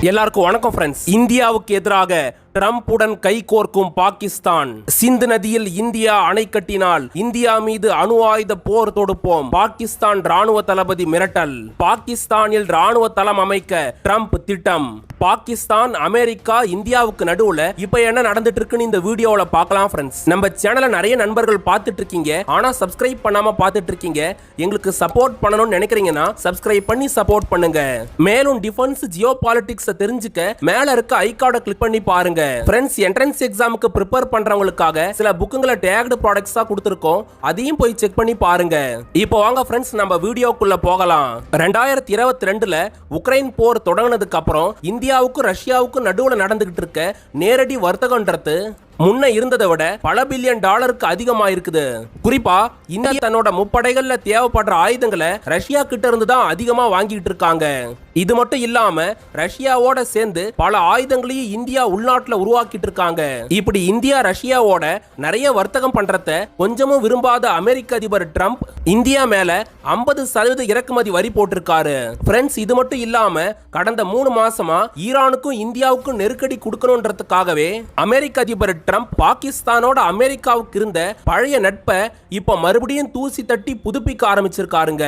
எல்லாருக்கும் வணக்கம் ஃப்ரெண்ட்ஸ் இந்தியாவுக்கு எதிராக டிரம்புடன் கைகோர்க்கும் பாகிஸ்தான். சிந்து நதியில் இந்தியா அணை கட்டினால் இந்தியா மீது அணு ஆயுத போர் தொடுப்போம். பாகிஸ்தான் ராணுவ தளபதி மிரட்டல். பாகிஸ்தானில் ராணுவ தளம் அமைக்க ட்ரம்ப் திட்டம். பாகிஸ்தான் அமெரிக்கா இந்தியாவுக்கு நடுவுல இப்ப என்ன நடந்துட்டு இருக்குன்னு இந்த வீடியோல பார்க்கலாம் ஃப்ரெண்ட்ஸ் நம்ம சேனலை நிறைய நண்பர்கள் பார்த்துட்டு இருக்கீங்க ஆனா சப்ஸ்கிரைப் பண்ணாம பார்த்துட்டு இருக்கீங்க எங்களுக்கு சப்போர்ட் பண்ணணும்னு நினைக்கிறீங்கன்னா சப்ஸ்கிரைப் பண்ணி சப்போர்ட் பண்ணுங்க. மேலும் டிஃபென்ஸ் ஜியோ பாலிடிக்ஸ் தெரிஞ்சுக்க மேல இருக்க ஐகார்டை கிளிக் பண்ணி பாருங்க. ஃப்ரெண்ட்ஸ் என்ட்ரன்ஸ் எக்ஸாமுக்கு ப்ரிப்பேர் பண்றவங்களுக்காக சில புக்குங்களை டேக்டு ப்ராடக்ட்ஸா கொடுத்துருக்கோம். அதையும் போய் செக் பண்ணி பாருங்க. இப்போ வாங்க ஃப்ரெண்ட்ஸ் நம்ம வீடியோக்குள்ள போகலாம். ரெண்டாயிரத்தி இருபத்தி ரெண்டுல உக்ரைன் போர் தொடங்கினதுக்கு அப்புறம் இந்தியாவுக்கும் ரஷ்யாவுக்கும் நடுவுல நடந்துகிட்டு இருக்க நேரடி வர்த்தகம்ன்றது முன்ன இருந்ததை விட பல பில்லியன் டாலருக்கு அதிகமா இருக்குது குறிப்பா இந்தியா தன்னோட முப்படைகள்ல தேவைப்படுற ஆயுதங்களை ரஷ்யா கிட்ட இருந்து தான் அதிகமா வாங்கிட்டு இருக்காங்க. இது மட்டும் இல்லாம ரஷ்யாவோட சேர்ந்து பல ஆயுதங்களையும் இந்தியா உள்நாட்டுல உருவாக்கிட்டு இருக்காங்க. இப்படி இந்தியா ரஷ்யாவோட நிறைய வர்த்தகம் பண்றத கொஞ்சமும் விரும்பாத அமெரிக்க அதிபர் ட்ரம்ப் இந்தியா மேல 50% சதவீத இறக்குமதி வரி போட்டிருக்காரு. ஃப்ரெண்ட்ஸ் இது மட்டும் இல்லாம கடந்த மூணு மாசமா ஈரானுக்கும் இந்தியாவுக்கும் நெருக்கடி கொடுக்கணுன்றதுக்காகவே அமெரிக்க அதிபர் ட்ரம்ப் பாகிஸ்தானோட அமெரிக்காவுக்கு இருந்த பழைய நட்பை இப்ப மறுபடியும் தூசி தட்டி புதுப்பிக்க ஆரம்பிச்சிருக்காருங்க.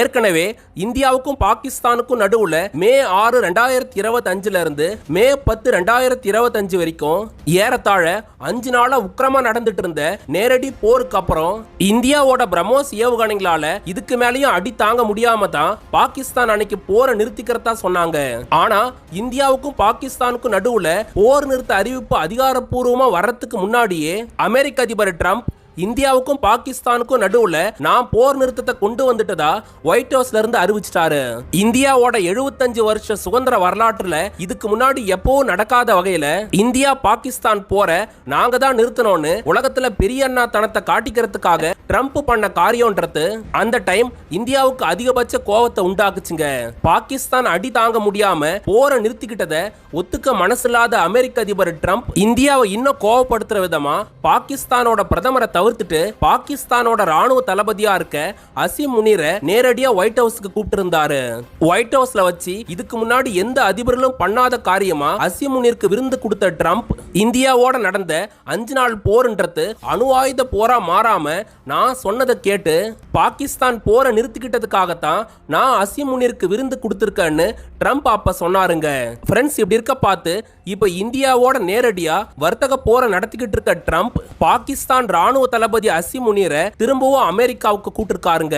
ஏற்கனவே இந்தியாவுக்கும் பாகிஸ்தானுக்கும் நடுவுல மே ஆறு ரெண்டாயிரத்தி இருபத்தி அஞ்சுல இருந்து மே பத்து ரெண்டாயிரத்தி இருபத்தி அஞ்சு வரைக்கும் ஏறத்தாழ அஞ்சு நாளா உக்கிரமா நடந்துட்டு இருந்த நேரடி போருக்கு அப்புறம் இந்தியாவோட பிரம்மோஸ் ஏவுகணைகளால இதுக்கு மேலயும் அடி தாங்க முடியாம தான் பாகிஸ்தான் அன்னைக்கு போரை நிறுத்திக்கிறதா சொன்னாங்க. ஆனா இந்தியாவுக்கும் பாகிஸ்தானுக்கும் நடுவுல போர் நிறுத்த அறிவிப்பு அதிகாரப்பூர்வமா வர்றதுக்கு முன்னாடியே அமெரிக்க அதிபர் ட்ரம்ப் இந்தியாவுக்கும் பாகிஸ்தானுக்கும் நடுவுல நான் போர் நிறுத்தத்தை கொண்டு வந்துட்டதா ஒயிட் ஹவுஸ்ல இருந்து அறிவிச்சிட்டாரு. இந்தியாவோட 75 வருஷ சுதந்திர வரலாற்றுல இதுக்கு முன்னாடி எப்பவும் நடக்காத வகையில இந்தியா பாகிஸ்தான் போற நாங்க தான் நிறுத்தணும்னு உலகத்துல பெரிய அண்ணா தனத்தை காட்டிக்கிறதுக்காக ட்ரம்ப் பண்ண காரியம்ன்றது அந்த டைம் இந்தியாவுக்கு அதிகபட்ச கோவத்தை உண்டாக்குச்சுங்க. பாகிஸ்தான் அடி தாங்க முடியாம போரை நிறுத்திக்கிட்டதை ஒத்துக்க மனசில்லாத அமெரிக்க அதிபர் ட்ரம்ப் இந்தியாவை இன்னும் கோவப்படுத்துற விதமா பாகிஸ்தானோட பிரதமரை தவிர்த்துட்டு பாகிஸ்தானோட ராணுவ தளபதியா இருக்க அசிம் முனீரை நேரடியா ஒயிட் ஹவுஸ்க்கு கூப்பிட்டு இருந்தாரு ஒயிட் ஹவுஸ்ல வச்சு இதுக்கு முன்னாடி எந்த அதிபர்களும் பண்ணாத காரியமா அசிம் முனீருக்கு விருந்து கொடுத்த ட்ரம்ப் இந்தியாவோட நடந்த அஞ்சு நாள் போர்ன்றது அணு ஆயுத போரா மாறாம நான் சொன்னதை கேட்டு பாகிஸ்தான் போரை நிறுத்திக்கிட்டதுக்காகத்தான் நான் அசிம் முனீருக்கு விருந்து கொடுத்துருக்கேன்னு ட்ரம்ப் அப்ப சொன்னாருங்க. ஃப்ரெண்ட்ஸ் இப்படி இருக்க பார்த்து இப்ப இந்தியாவோட நேரடியா வர்த்தக போரை நடத்திக்கிட்டு இருக்க ட்ரம்ப் பாகிஸ்தான் ராணுவ தளபதி அசீம் முனீரை திரும்பவும் அமெரிக்காவுக்கு கூட்டிருக்காருங்க.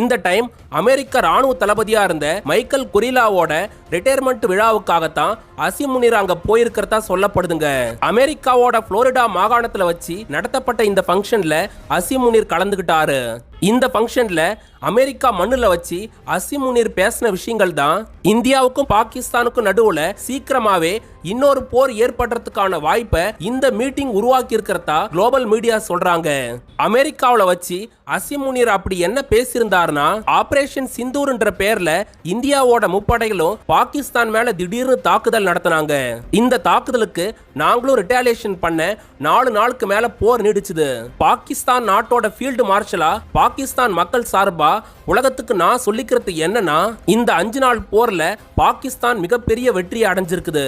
இந்த டைம் அமெரிக்க ராணுவ தளபதியா இருந்த மைக்கேல் குரிலாவோட ரிட்டையர்மெண்ட் விழாவுக்காகத்தான் அசீம் முனீர் அங்க போயிருக்கிறதா சொல்லப்படுதுங்க. அமெரிக்காவோட புளோரிடா மாகாணத்துல வச்சு நடத்தப்பட்ட இந்த ஃபங்க்ஷன்ல அசீம் முனீர் கலந்துகிட்டாரு. இந்த ஃபங்க்ஷனில் அமெரிக்கா மண்ணில் வச்சு அசிமுனீர் பேசின விஷயங்கள் தான் இந்தியாவுக்கும் பாகிஸ்தானுக்கும் நடுவில் சீக்கிரமாவே இன்னொரு போர் ஏற்படுறதுக்கான வாய்ப்பை இந்த மீட்டிங் உருவாக்கி இருக்கிறதா குளோபல் மீடியா சொல்றாங்க. அமெரிக்காவில் வச்சு அசிமுனியர் அப்படி என்ன பேசியிருந்தாருன்னா ஆபரேஷன் சிந்தூர்ன்ற பேர்ல இந்தியாவோட முப்படைகளும் பாகிஸ்தான் மேல திடீர்னு தாக்குதல் நடத்தினாங்க. இந்த தாக்குதலுக்கு நாங்களும் ரிட்டாலியேஷன் பண்ண நாலு நாளுக்கு மேல போர் நீடிச்சுது. பாகிஸ்தான் நாட்டோட ஃபீல்டு மார்ஷலா பாகிஸ்தான் மக்கள் சார்பா உலகத்துக்கு நான் சொல்லிக்கிறது என்னன்னா இந்த அஞ்சு நாள் போர்ல பாகிஸ்தான் மிகப்பெரிய வெற்றி அடைஞ்சிருக்குது.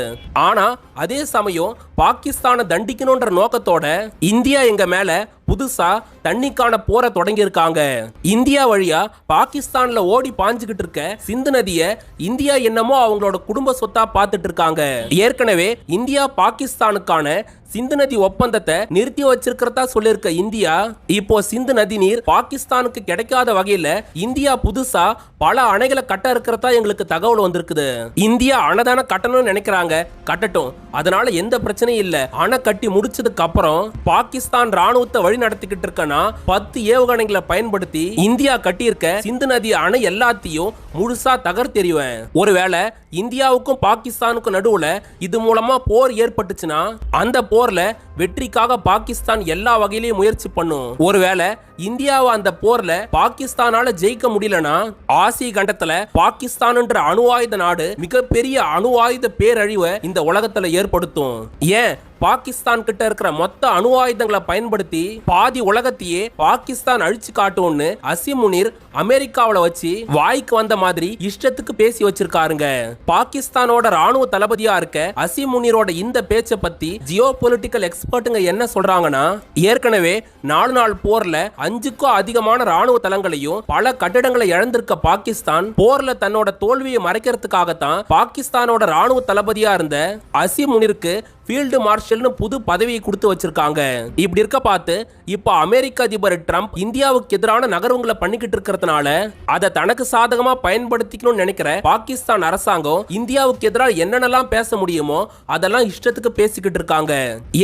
ஆனா அதே சமயம் பாகிஸ்தானை தண்டிக்கணும்ன்ற நோக்கத்தோட இந்தியா எங்க மேல புதுசா தண்ணிக்கான போரை தொடங்கியிருக்காங்க. இந்தியா வழியா பாகிஸ்தான்ல ஓடி பாஞ்சுகிட்டு இருக்க சிந்து நதிய இந்தியா என்னமோ அவங்களோட குடும்ப சொத்தா பார்த்துட்டு இருக்காங்க. ஏற்கனவே இந்தியா பாகிஸ்தானுக்கான சிந்து நதி ஒப்பந்தத்தை நிறுத்தி வச்சிருக்கிறதா சொல்லியிருக்க இந்தியா இப்போ சிந்து நதி நீர் பாகிஸ்தானுக்கு கிடைக்காத வகையில இந்தியா புதுசா பல அணைகளை கட்ட இருக்கிறதா எங்களுக்கு தகவல் வந்திருக்குது. இந்தியா அணைதான கட்டணும்னு நினைக்கிறாங்க. கட்டட்டும். அதனால எந்த பிரச்சனையும் இல்ல. அணை கட்டி முடிச்சதுக்கு அப்புறம் பாகிஸ்தான் ராணுவத்தை வழி நடத்திக்கிட்டு இருக்கனா பத்து ஏவுகணைகளை பயன்படுத்தி இந்தியா கட்டியிருக்க சிந்து நதி அணை எல்லாத்தையும் முழுசா தகர்த்தெறிவேன் ஒருவேளை இந்தியாவுக்கும் பாகிஸ்தானுக்கும் நடுவுல இது மூலமா போர் ஏற்பட்டுச்சுன்னா அந்த போர் போர்ல வெற்றிக்காக பாகிஸ்தான் எல்லா வகையிலையும் முயற்சி பண்ணும். ஒருவேளை இந்தியாவை அந்த போர்ல பாகிஸ்தானால ஜெயிக்க முடியலனா ஆசிய கண்டத்துல பாகிஸ்தான்ன்ற அணு ஆயுத நாடு மிகப்பெரிய அணு ஆயுத பேரழிவை இந்த உலகத்துல ஏற்படுத்தும். ஏன்? பாகிஸ்தான் கிட்ட இருக்கிற மொத்த அணு ஆயுதங்களை பயன்படுத்தி பாதி உலகத்தையே பாகிஸ்தான் அழிச்சு காட்டும்னு அசிம் முனீர் வச்சு வாய்க்கு வந்த மாதிரி இஷ்டத்துக்கு பேசி வச்சிருக்காருங்க. பாகிஸ்தானோட ராணுவ தளபதியா இருக்க அசிம் இந்த பேச்சை பத்தி ஜியோ பொலிட்டிக்கல் எக்ஸ்பர்ட்டுங்க என்ன சொல்றாங்கன்னா ஏற்கனவே நாலு நாள் போர்ல அஞ்சுக்கும் அதிகமான ராணுவ தளங்களையும் பல கட்டிடங்களை இழந்திருக்க பாகிஸ்தான் போர்ல தன்னோட தோல்வியை மறைக்கிறதுக்காகத்தான் பாகிஸ்தானோட ராணுவ தளபதியா இருந்த அசிம் முனிருக்கு ஃபீல்டு மார்ஷல்னு புது பதவியை கொடுத்து வச்சிருக்காங்க. இப்படி இருக்க பார்த்து இப்போ அமெரிக்க அதிபர் ட்ரம்ப் இந்தியாவுக்கு எதிரான நகர்வுகளை பண்ணிக்கிட்டு இருக்கிறதுனால அதை தனக்கு சாதகமா பயன்படுத்திக்கணும்னு நினைக்கிற பாகிஸ்தான் அரசாங்கம் இந்தியாவுக்கு எதிராக என்னென்னலாம் பேச முடியுமோ அதெல்லாம் இஷ்டத்துக்கு பேசிக்கிட்டு இருக்காங்க.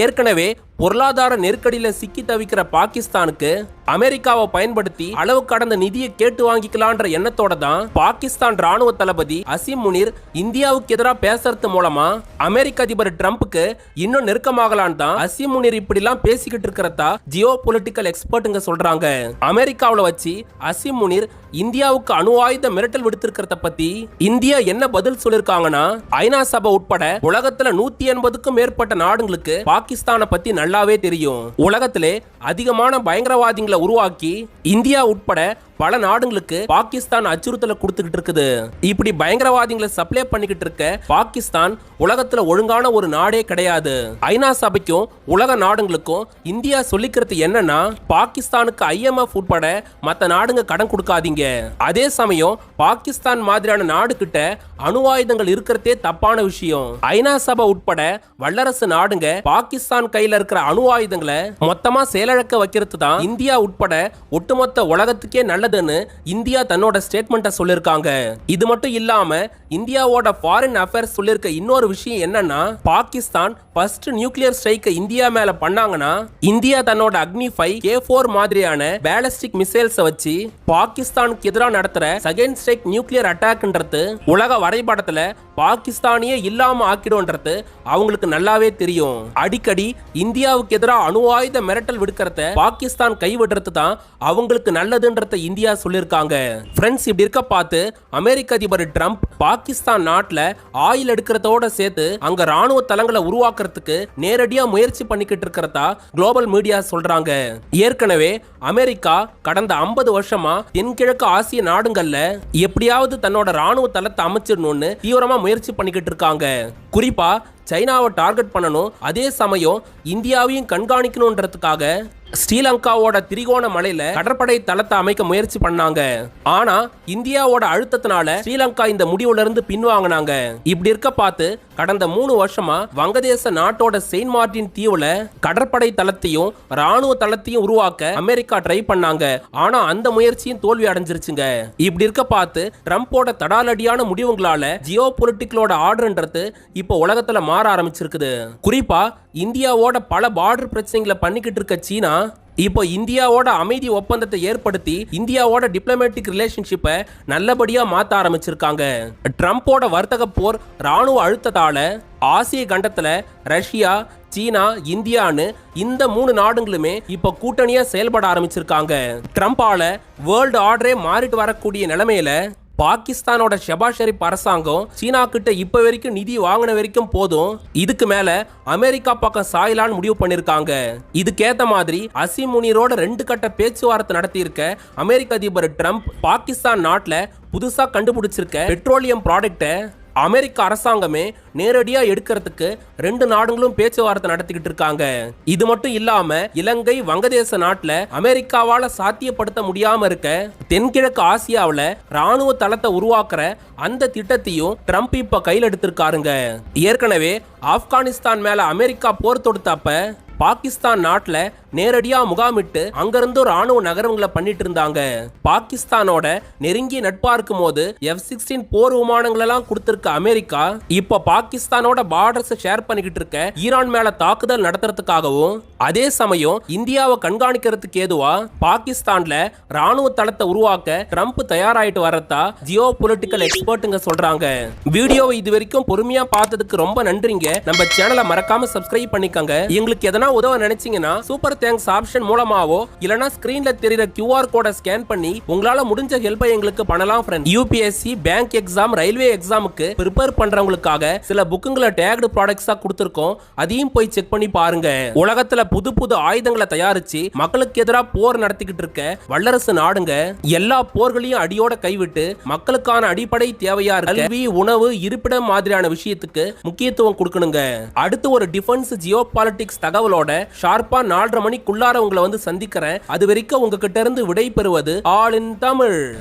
ஏற்கனவே பொருளாதார நெருக்கடியில சிக்கி தவிக்கிற பாகிஸ்தானுக்கு அமெரிக்காவை பயன்படுத்தி அளவு கடந்த நிதியை கேட்டு வாங்கிக்கலான்ற எண்ணத்தோட தான் பாகிஸ்தான் ராணுவ தளபதி அசிம் முனிர் இந்தியாவுக்கு எதிராக பேசுறது மூலமா அமெரிக்க அதிபர் ட்ரம்ப்புக்கு இன்னும் நெருக்கமாகலான் தான் அசீம் இப்படி இப்படிலாம் பேசிக்கிட்டு இருக்கிறதா ஜியோ பொலிட்டிக்கல் எக்ஸ்பர்ட்டுங்க சொல்றாங்க. அமெரிக்காவுல வச்சு அசிம் முனிர் இந்தியாவுக்கு அணு ஆயுத மிரட்டல் விடுத்திருக்கிறத பத்தி இந்தியா என்ன பதில் சொல்லிருக்காங்கன்னா ஐநா சபை உட்பட உலகத்துல நூத்தி எண்பதுக்கும் மேற்பட்ட நாடுகளுக்கு பாகிஸ்தானை பத்தி நல்லாவே தெரியும். உலகத்திலே அதிகமான பயங்கரவாதிகளை உருவாக்கி இந்தியா உட்பட பல நாடுகளுக்கு பாகிஸ்தான் அச்சுறுத்தலை கொடுத்துக்கிட்டு இருக்குது. இப்படி பயங்கரவாதிகளை சப்ளை பண்ணிக்கிட்டு இருக்க பாகிஸ்தான் உலகத்துல ஒழுங்கான ஒரு நாடே கிடையாது. ஐநா சபைக்கும் உலக நாடுகளுக்கும் இந்தியா சொல்லிக்கிறது என்னன்னா பாகிஸ்தானுக்கு ஐஎம்எஃப் உட்பட மற்ற நாடுங்க கடன் கொடுக்காதீங்க. அதே சமயம் பாகிஸ்தான் மாதிரியான நாடு கிட்ட அணு ஆயுதங்கள் இருக்கிறதே தப்பான விஷயம். ஐநா சபை உட்பட வல்லரசு நாடுங்க பாகிஸ்தான் கையில இருக்கிற அணு ஆயுதங்களை மொத்தமா செயலிழக்க வைக்கிறது தான் இந்தியா உட்பட ஒட்டுமொத்த உலகத்துக்கே நல்லதுன்னு இந்தியா தன்னோட ஸ்டேட்மெண்ட்டை சொல்லியிருக்காங்க இது மட்டும் இல்லாம இந்தியாவோட ஃபாரின் அஃபேர்ஸ் சொல்லியிருக்க இன்னொரு விஷயம் என்னன்னா பாகிஸ்தான் ஃபர்ஸ்ட் நியூக்ளியர் ஸ்ட்ரைக்கை இந்தியா மேல பண்ணாங்கன்னா இந்தியா தன்னோட அக்னி ஃபைவ் கே ஃபோர் மாதிரியான பேலஸ்டிக் மிசைல்ஸை வச்சு பாகிஸ்தானுக்கு எதிராக நடத்துற செகண்ட் ஸ்ட்ரைக் நியூக்ளியர் அட்டாக்ன்றது உலக வரைபடத்துல பாகிஸ்தானியே இல்லாம ஆக்கிடும்ன்றது அவங்களுக்கு நல்லாவே தெரியும். அடிக்கடி இந்தியாவுக்கு எதிராக அணு ஆயுத மிரட்டல் விடுக்கிறத பாகிஸ்தான் பண்ணுறது தான் அவங்களுக்கு நல்லதுன்றத இந்தியா சொல்லியிருக்காங்க ஃப்ரெண்ட்ஸ் இப்படி இருக்க பார்த்து அமெரிக்க அதிபர் ட்ரம்ப் பாகிஸ்தான் நாட்டில் ஆயில் எடுக்கிறதோட சேர்த்து அங்க ராணுவ தளங்களை உருவாக்குறதுக்கு நேரடியாக முயற்சி பண்ணிக்கிட்டு இருக்கிறதா குளோபல் மீடியா சொல்றாங்க. ஏற்கனவே அமெரிக்கா கடந்த 50 வருஷமா தென்கிழக்கு ஆசிய நாடுகள்ல எப்படியாவது தன்னோட ராணுவ தளத்தை அமைச்சிடணும்னு தீவிரமா முயற்சி பண்ணிக்கிட்டு இருக்காங்க. குறிப்பா சைனாவை டார்கெட் பண்ணணும் அதே சமயம் இந்தியாவையும் கண்காணிக்கணுன்றதுக்காக ஸ்ரீலங்காவோட திரிகோண மலையில கடற்படை தளத்தை அமைக்க முயற்சி பண்ணாங்க. ஆனா இந்தியாவோட அழுத்தத்தினால ஸ்ரீலங்கா இந்த முடிவுல இருந்து பின்வாங்கினாங்க. இப்படி இருக்க பார்த்து கடந்த மூணு வருஷமா வங்கதேச நாட்டோட செயின்ட் மார்டின் தீவுல கடற்படை தளத்தையும் ராணுவ தளத்தையும் உருவாக்க அமெரிக்கா ட்ரை பண்ணாங்க. ஆனா அந்த முயற்சியும் தோல்வி அடைஞ்சிருச்சுங்க. இப்படி இருக்க பார்த்து ட்ரம்ப்போட தடாலடியான முடிவுங்களால ஜியோ பொலிட்டிக்கலோட ஆர்டர்ன்றது இப்போ உலகத்துல மாற ஆரம்பிச்சிருக்குது. குறிப்பா இந்தியாவோட பல பார்டர் பிரச்சனைகளை பண்ணிக்கிட்டு இருக்க சீனா இப்போ இந்தியாவோட அமைதி ஒப்பந்தத்தை ஏற்படுத்தி இந்தியாவோட டிப்ளமேட்டிக் ரிலேஷன்ஷிப்பை நல்லபடியாக மாற்ற ஆரம்பிச்சிருக்காங்க. ட்ரம்ப்போட வர்த்தக போர் ராணுவ அழுத்தத்தால ஆசிய கண்டத்தில் ரஷ்யா சீனா இந்தியான்னு இந்த மூணு நாடுங்களுமே இப்போ கூட்டணியாக செயல்பட ஆரம்பிச்சிருக்காங்க. ட்ரம்ப்பால வேர்ல்டு ஆர்டரே மாறிட்டு வரக்கூடிய நிலைமையில பாகிஸ்தானோட ஷெபாஸ் ஷெரீப் அரசாங்கம் சீனா கிட்ட இப்ப வரைக்கும் நிதி வாங்கின வரைக்கும் போதும் இதுக்கு மேல அமெரிக்கா பக்கம் சாயலான்னு முடிவு பண்ணிருக்காங்க. இதுக்கேத்த மாதிரி அசிம் முனீரோட ரெண்டு கட்ட பேச்சுவார்த்தை நடத்தியிருக்க அமெரிக்க அதிபர் ட்ரம்ப் பாகிஸ்தான் நாட்டுல புதுசா கண்டுபிடிச்சிருக்க பெட்ரோலியம் ப்ராடக்ட்டை அமெரிக்க அரசாங்கமே நேரடியாக எடுக்கிறதுக்கு ரெண்டு நாடுகளும் பேச்சுவார்த்தை நடத்திக்கிட்டு இருக்காங்க. இது மட்டும் இல்லாம இலங்கை வங்கதேச நாட்டில் அமெரிக்காவால் சாத்தியப்படுத்த முடியாம இருக்க தென்கிழக்கு ஆசியாவில் ராணுவ தளத்தை உருவாக்குற அந்த திட்டத்தையும் ட்ரம்ப் இப்ப கையில் எடுத்திருக்காருங்க. ஏற்கனவே ஆப்கானிஸ்தான் மேல அமெரிக்கா போர் தொடுத்தப்ப பாகிஸ்தான் நாட்டில் நேரடியாக முகாமிட்டு அங்கிருந்து ராணுவ நகரங்களை பண்ணிட்டு இருந்தாங்க பாகிஸ்தானோட நெருங்கிய நட்பா இருக்கும் போது எஃப் சிக்ஸ்டீன் போர் விமானங்களெல்லாம் கொடுத்திருக்க அமெரிக்கா இப்போ பாகிஸ்தானோட பார்டர்ஸை ஷேர் பண்ணிக்கிட்டு இருக்க ஈரான் மேல தாக்குதல் நடத்துறதுக்காகவும் அதே சமயம் இந்தியாவை கண்காணிக்கிறதுக்கு ஏதுவா பாகிஸ்தான்ல ராணுவ தளத்தை உருவாக்க ட்ரம்ப் தயாராயிட்டு வரதா ஜியோ பொலிட்டிக்கல் எக்ஸ்பர்ட்டுங்க சொல்றாங்க. வீடியோவை இது வரைக்கும் பொறுமையா பார்த்ததுக்கு ரொம்ப நன்றிங்க. நம்ம சேனலை மறக்காம சப்ஸ்கிரைப் பண்ணிக்கோங்க. எங்களுக்கு எதனா எதனா உதவ நினைச்சீங்கன்னா சூப்பர் தேங்க்ஸ் ஆப்ஷன் மூலமாவோ இல்லனா ஸ்கிரீன்ல தெரியுற கியூஆர் கோட ஸ்கேன் பண்ணி உங்களால முடிஞ்ச ஹெல்ப்பை எங்களுக்கு பண்ணலாம் friend UPSC bank exam railway எக்ஸாமுக்கு ப்ரிப்பேர் பண்றவங்களுக்காக சில புக்குங்களை டேக்டு ப்ராடக்ட்ஸா கொடுத்துருக்கோம். அதையும் போய் செக் பண்ணி பாருங்க. உலகத்துல புது புது ஆயுதங்களை தயாரிச்சு மக்களுக்கு எதிராக போர் நடத்திக்கிட்டு இருக்க வல்லரசு நாடுங்க எல்லா போர்களையும் அடியோட கைவிட்டு மக்களுக்கான அடிப்படை தேவையா கல்வி உணவு இருப்பிடம் மாதிரியான விஷயத்துக்கு முக்கியத்துவம் கொடுக்கணுங்க. அடுத்து ஒரு டிஃபென்ஸ் ஜியோ பாலிட்டிக்ஸ் தகவலோட ஷார்ப்பா நாலரை மணிக்குள்ளார உங்களை வந்து சந்திக்கிறேன். அது வரைக்கும் உங்ககிட்ட இருந்து விடை பெறுவது ஆல் இன் தமிழ்.